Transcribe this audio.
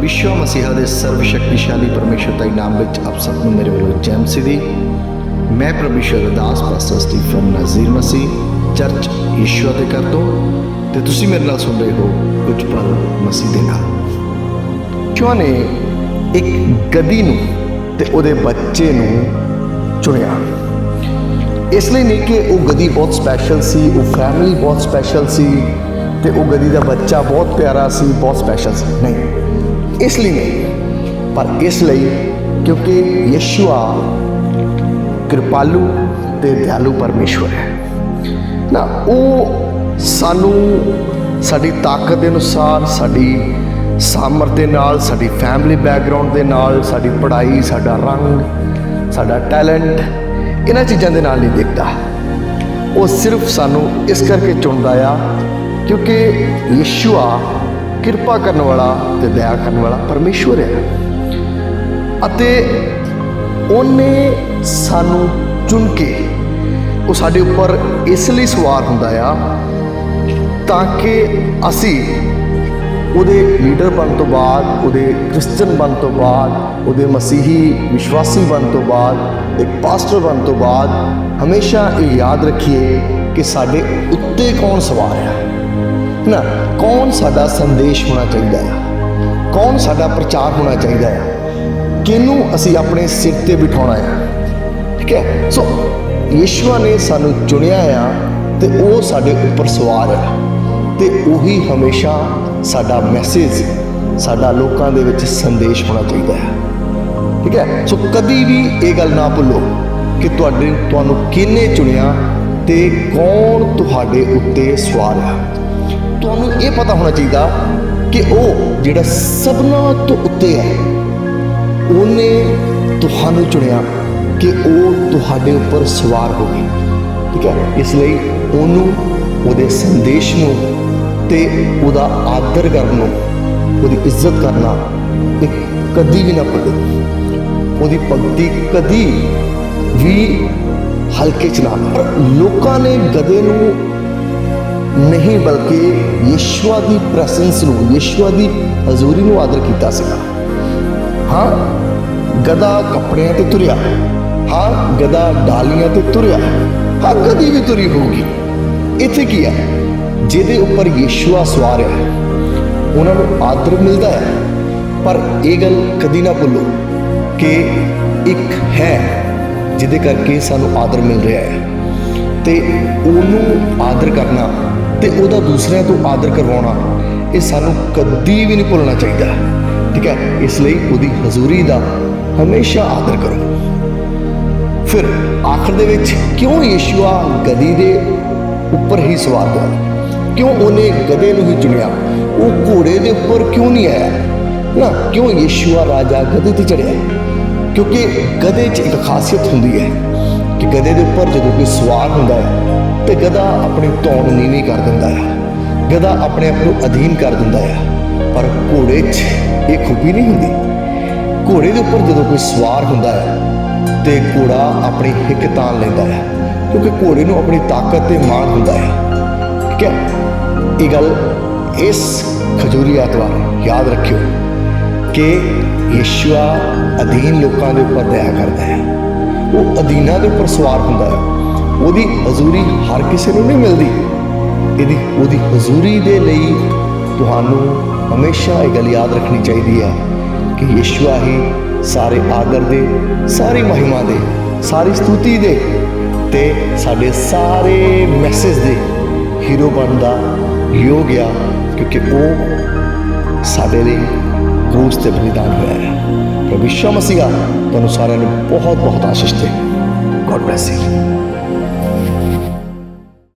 ਵਿਸ਼ਵ ਮਸੀਹਾ ਦੇ ਸਰਵ ਸ਼ਕਤੀਸ਼ਾਲੀ ਪਰਮੇਸ਼ਰ ਦਾ ਨਾਮ ਵਿੱਚ ਆਪ ਸਭ ਨੂੰ ਮੇਰੇ ਵੱਲੋਂ ਜੈ ਮਸੀਹ ਦੀ। ਮੈਂ ਪ੍ਰਭੂ Yisu pastor Stephen Nazir Masih church ਈਸ਼ਵਰ ਦੇ ਘਰ ਤੋਂ। ਤੇ ਤੁਸੀਂ ਮੇਰੇ ਨਾਲ ਸੁਣ ਰਹੇ ਹੋ ਕੁਝ ਪਲ ਮਸੀਹ ਦੇ ਨਾਲ। ਕਿਉਂ ਨੇ ਇੱਕ ਗਦੀ ਨੂੰ ਤੇ ਉਹਦੇ ਬੱਚੇ ਨੂੰ ਚੁਣਿਆ? ਇਸ ਲਈ ਨਹੀਂ ਕਿ ਉਹ ਗਦੀ ਬਹੁਤ ਸਪੈਸ਼ਲ ਸੀ, ਉਹ ਫੈਮਿਲੀ ਬਹੁਤ ਸਪੈਸ਼ਲ ਸੀ ਤੇ ਉਹ ਗਦੀ ਦਾ ਬੱਚਾ ਬਹੁਤ ਪਿਆਰਾ ਸੀ, ਬਹੁਤ ਸਪੈਸ਼ਲ ਸੀ। ਨਹੀਂ। ਇਸ ਲਈ ਨਹੀਂ, ਪਰ ਇਸ ਲਈ ਕਿਉਂਕਿ ਯਿਸੂਆ ਕਿਰਪਾਲੂ ਤੇ ਦਿਆਲੂ ਪਰਮੇਸ਼ਵਰ ਹੈ। ਨਾ, ਉਹ ਸਾਨੂੰ ਸਾਡੀ ਤਾਕਤ ਦੇ ਅਨੁਸਾਰ, ਸਾਡੀ ਸਾਮਰਥ ਦੇ ਨਾਲ, ਸਾਡੀ ਫੈਮਿਲੀ ਬੈਕਗ੍ਰਾਉਂਡ ਦੇ ਨਾਲ, ਸਾਡੀ ਪੜ੍ਹਾਈ, ਸਾਡਾ ਰੰਗ, ਸਾਡਾ ਟੈਲੈਂਟ ਇਹਨਾਂ ਚੀਜ਼ਾਂ ਦੇ ਨਾਲ ਨਹੀਂ ਦੇਖਦਾ। ਉਹ ਸਿਰਫ ਸਾਨੂੰ ਇਸ ਕਰਕੇ ਚੁਣਦਾ ਆ ਕਿਉਂਕਿ ਯਿਸੂਆ ਕਿਰਪਾ ਕਰਨ ਵਾਲਾ ਤੇ ਦਇਆ ਕਰਨ ਵਾਲਾ ਪਰਮੇਸ਼ਵਰ ਹੈ। ਅਤੇ ਉਹਨੇ ਸਾਨੂੰ ਚੁਣ ਕੇ ਉਹ ਸਾਡੇ ਉੱਪਰ ਇਸ ਲਈ ਸਵਾਰ ਹੁੰਦਾ ਆ ਤਾਂ ਕਿ ਅਸੀਂ ਉਹਦੇ ਲੀਡਰ ਬਣਨ ਤੋਂ ਬਾਅਦ, ਉਹਦੇ ਕ੍ਰਿਸਚੀਅਨ ਬਣਨ ਤੋਂ ਬਾਅਦ, ਉਹਦੇ ਮਸੀਹੀ ਵਿਸ਼ਵਾਸੀ ਬਣਨ ਤੋਂ ਬਾਅਦ ਇੱਕ ਪਾਸਟਰ ਬਣਨ ਤੋਂ ਬਾਅਦ ਹਮੇਸ਼ਾ ਇਹ ਯਾਦ ਰੱਖੀਏ ਕਿ ਸਾਡੇ ਉੱਤੇ ਕੌਣ ਸਵਾਰ ਹੈ ਨਾ, ਕੌਣ ਸਾਡਾ ਸੰਦੇਸ਼ ਹੋਣਾ ਚਾਹੀਦਾ ਹੈ? ਕੌਣ ਸਾਡਾ ਪ੍ਰਚਾਰ ਹੋਣਾ ਚਾਹੀਦਾ ਹੈ? ਕਿਹਨੂੰ ਅਸੀਂ ਆਪਣੇ ਸਿਰ ਤੇ ਬਿਠਾਉਣਾ ਹੈ? ਠੀਕ ਹੈ? ਸੋ ਯਿਸੂਆ ਨੇ ਸਾਨੂੰ ਚੁਣਿਆ ਆ ਤੇ ਉਹ ਸਾਡੇ ਉੱਪਰ ਸਵਾਰ ਹੈ ਤੇ ਉਹੀ ਹਮੇਸ਼ਾ ਸਾਡਾ ਮੈਸੇਜ ਸਾਡਾ ਲੋਕਾਂ ਦੇ ਵਿੱਚ ਸੰਦੇਸ਼ ਹੋਣਾ ਚਾਹੀਦਾ ਹੈ। ਠੀਕ ਹੈ? ਸੋ ਕਦੀ ਵੀ ਇਹ ਗੱਲ ਨਾ ਭੁੱਲੋ ਕਿ ਤੁਹਾਡੇ, ਤੁਹਾਨੂੰ ਕਿਹਨੇ ਚੁਣਿਆ ਤੇ ਕੌਣ ਤੁਹਾਡੇ ਉੱਤੇ ਸਵਾਰ ਹੈ। ਤੁਹਾਨੂੰ ਇਹ ਪਤਾ ਹੋਣਾ ਚਾਹੀਦਾ ਕਿ ਉਹ ਜਿਹੜਾ ਸਭਨਾਂ ਤੋਂ ਉੱਤੇ ਹੈ, ਉਹਨੇ ਤੁਹਾਨੂੰ ਚੁਣਿਆ ਕਿ ਉਹ ਤੁਹਾਡੇ ਉੱਪਰ ਸਵਾਰ ਹੋਵੇ ਠੀਕ ਹੈ? ਇਸ ਲਈ ਉਹਨੂੰ, ਉਹਦੇ ਸੰਦੇਸ਼ ਨੂੰ ਤੇ ਉਹਦਾ ਆਦਰ ਕਰਨ ਨੂੰ, ਉਹਦੀ ਇੱਜ਼ਤ ਕਰਨਾ ਇਹ ਕਦੀ ਵੀ ਨਾ ਭੁੱਲੋ। ਉਹਦੀ ਭਗਤੀ ਕਦੀ ਵੀ ਹਲਕੇ ਚ ਨਾ ਪਰ ਲੋਕਾਂ ਨੇ ਗਦੇ ਨੂੰ ਨਹੀਂ, ਬਲਕਿ ਯਿਸੂਆ ਦੀ ਪ੍ਰੈਜ਼ੈਂਸ ਨੂੰ, ਯਿਸੂਆ ਦੀ ਹਜ਼ੂਰੀ ਨੂੰ ਆਦਰ ਕੀਤਾ ਸੀਗਾ। ਹਾਂ ਗਦਾ ਕੱਪੜਿਆਂ ਤੇ ਤੁਰਿਆ। ਹਾਂ ਗਦਾ ਡਾਲੀਆਂ ਤੇ ਤੁਰਿਆ। ਹਾਂ, ਕਦੀ ਵੀ ਤੁਰੀ ਹੋਊਗੀ। ਇੱਥੇ ਕੀ ਹੈ? ਜਿਹਦੇ ਉੱਪਰ ਯਿਸੂਆ ਸਵਾਰ ਹੈ, ਉਹਨਾਂ ਨੂੰ ਆਦਰ ਮਿਲਦਾ ਹੈ। ਪਰ ਇਹ ਗੱਲ ਕਦੀ ਨਾ ਭੁੱਲੋ ਕਿ ਇੱਕ ਹੈ ਜਿਹਦੇ ਕਰਕੇ ਸਾਨੂੰ ਆਦਰ ਮਿਲ ਰਿਹਾ ਹੈ। ਤੇ ਉਹਨੂੰ ਆਦਰ ਕਰਨਾ ਤੇ ਉਹਦਾ ਦੂਸਰਿਆਂ ਤੋਂ ਆਦਰ ਕਰਵਾਉਣਾ, ਇਹ ਸਾਨੂੰ ਕਦੀ ਵੀ ਨਹੀਂ ਭੁੱਲਣਾ ਚਾਹੀਦਾ। ਠੀਕ ਹੈ? ਇਸ ਲਈ ਉਹਦੀ ਹਜ਼ੂਰੀ ਦਾ ਹਮੇਸ਼ਾ ਆਦਰ ਕਰੋ। ਫਿਰ ਆਖਰ ਦੇ ਵਿੱਚ ਕਿਉਂ ਯੇਸ਼ੂਆ ਗਦੀ ਦੇ ਉੱਪਰ ਹੀ ਸਵਾਰ ਹੋਇਆ? ਕਿਉਂ ਉਹਨੇ ਗਧੇ ਨੂੰ ਹੀ ਚੁਣਿਆ? ਉਹ ਘੋੜੇ ਦੇ ਉੱਪਰ ਕਿਉਂ ਨਹੀਂ ਆਇਆ? ਨਾ, ਕਿਉਂ ਯੇਸ਼ੂਆ ਰਾਜਾ ਗਧੇ ਤੇ ਚੜਿਆ ਕਿਉਂਕਿ ਗਧੇ 'ਚ ਇੱਕ ਖਾਸੀਅਤ ਹੁੰਦੀ ਹੈ ਕਿ ਗਧੇ ਦੇ ਉੱਪਰ ਜਦੋਂ ਕੋਈ ਸਵਾਰ ਹੁੰਦਾ ਹੈ ਤੇ ਗਦਾ ਆਪਣੀ ਧੌਣ ਨੀਵੀਂ ਕਰ ਦਿੰਦਾ ਹੈ। ਗਧਾ ਆਪਣੇ ਆਪ ਨੂੰ ਅਧੀਨ ਕਰ ਦਿੰਦਾ ਹੈ। ਪਰ ਘੋੜੇ 'ਚ ਇਹ ਖੂਬੀ ਨਹੀਂ ਹੁੰਦੀ। ਘੋੜੇ ਦੇ ਉੱਪਰ ਜਦੋਂ ਕੋਈ ਸਵਾਰ ਹੁੰਦਾ ਹੈ, ਤੇ ਘੋੜਾ ਆਪਣੀ ਹਿੱਕ ਤਾਣ ਲੈਂਦਾ ਹੈ, ਕਿਉਂਕਿ ਘੋੜੇ ਨੂੰ ਆਪਣੀ ਤਾਕਤ ਤੇ ਮਾਣ ਹੁੰਦਾ ਹੈ। ਠੀਕ ਹੈ? ਇਹ ਗੱਲ ਇਸ ਖਜੂਰੀ ਐਤਵਾਰ ਯਾਦ ਰੱਖਿਓ ਕਿ ਯਿਸੂਆ ਅਧੀਨ ਲੋਕਾਂ ਦੇ ਉੱਪਰ ਦਇਆ ਕਰਦਾ ਹੈ। ਉਹ ਅਧੀਨਾਂ ਦੇ ਉੱਪਰ ਸਵਾਰ ਹੁੰਦਾ ਹੈ। ਉਹਦੀ ਹਜ਼ੂਰੀ ਹਰ ਕਿਸੇ ਨੂੰ ਨਹੀਂ ਮਿਲਦੀ। ਇਹਦੀ, ਉਹਦੀ ਹਜ਼ੂਰੀ ਦੇ ਲਈ ਤੁਹਾਨੂੰ ਹਮੇਸ਼ਾ ਇਹ ਗੱਲ ਯਾਦ ਰੱਖਣੀ ਚਾਹੀਦੀ ਹੈ ਕਿ ਯਿਸੂਆ ਹੀ ਸਾਰੇ ਆਦਰ ਦੇ, ਸਾਰੀ ਮਹਿਮਾ ਦੇ, ਸਾਰੀ ਸਤੂਤੀ ਦੇ ਤੇ ਸਾਡੇ ਸਾਰੇ ਮੈਸੇਜ ਦੇ ਹੀਰੋ ਬਣਨ ਦਾ ਯੋਗ ਆ ਕਿਉਂਕਿ ਉਹ ਸਾਡੇ ਲਈ ਕਰੂਸ ਤੇ ਬਲੀਦਾਨ ਹੋਇਆ ਹੈ। ਪ੍ਰਭੂ ਯਿਸੂ ਮਸੀਹ, ਤੁਹਾਨੂੰ ਸਾਰਿਆਂ ਨੂੰ ਬਹੁਤ ਬਹੁਤ ਆਸ਼ੀਸ਼ ਦੇ। God bless you